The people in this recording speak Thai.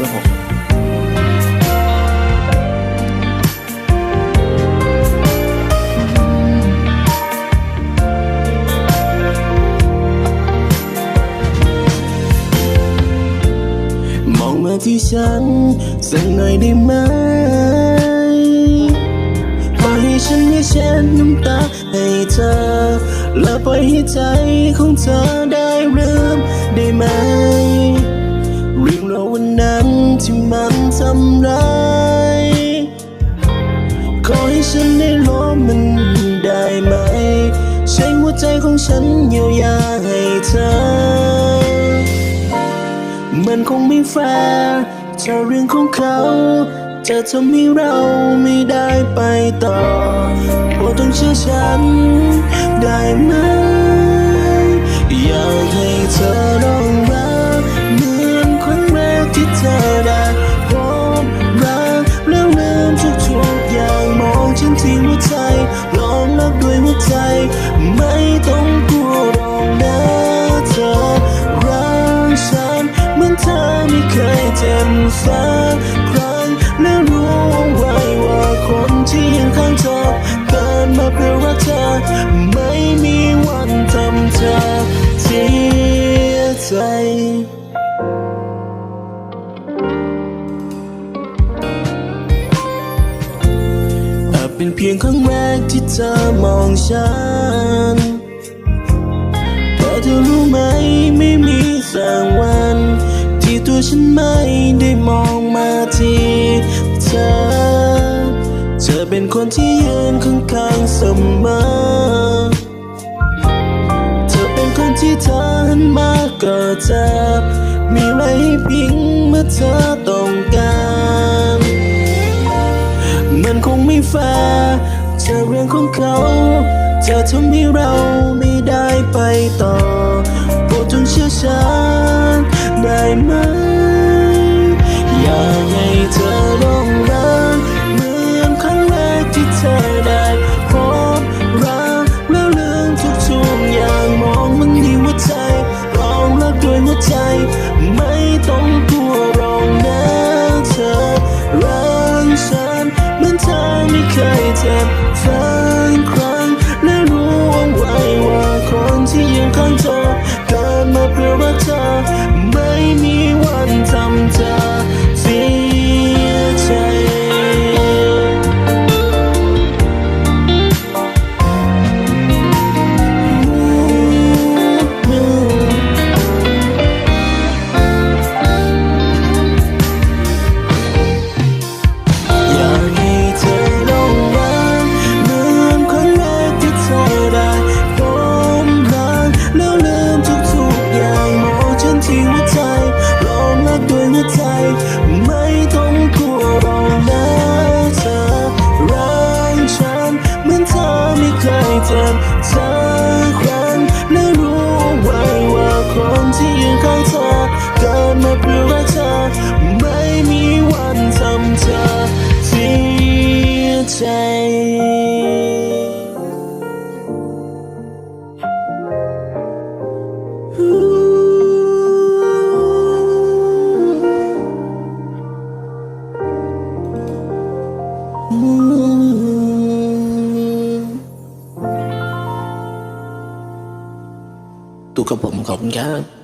ครับผมมองมาที่ฉันสักหน่อยได้ไหมปล่อยให้ฉันได้เช็ดน้ำตาให้เธอ และปล่อยให้ใจของเธอได้ลืม ฉันได้ล้มันได้ไหม ใช้หัวใจของฉันเยียวยาให้เธอ มันคงไม่แฟร์จะเรื่องของเขา จะทำให้เราไม่ได้ไปต่อโปรดต้องเชื่อฉันได้ไหม หัวใจ ลองรักด้วยหัวใจ ไม่ต้องกลัวหรอกนะเธอรักฉันเหมือนเธอไม่เคยเจ็บสักครั้งและรู้ไว้ว่าคนที่ยังข้างเธอ เพียงครั้งแรกที่เธอมองฉันแต่เธอรู้ไหมไม่มีสักวัน ที่ตัวฉันไม่ได้มองมาที่เธอ เธอเป็นคนที่ยืนข้างๆเสมอ เธอเป็นคนที่เธอหันมาก็จ็บมีอะไรให้พิงเมื่อเธอต้อง ไม่แฟร์จอเรื่องของเขาเจอทำให้เราไม่ได้ไปต่อโปรดจงเชื่อฉันได้ไหม ตัวกับผมขอบคุณครับ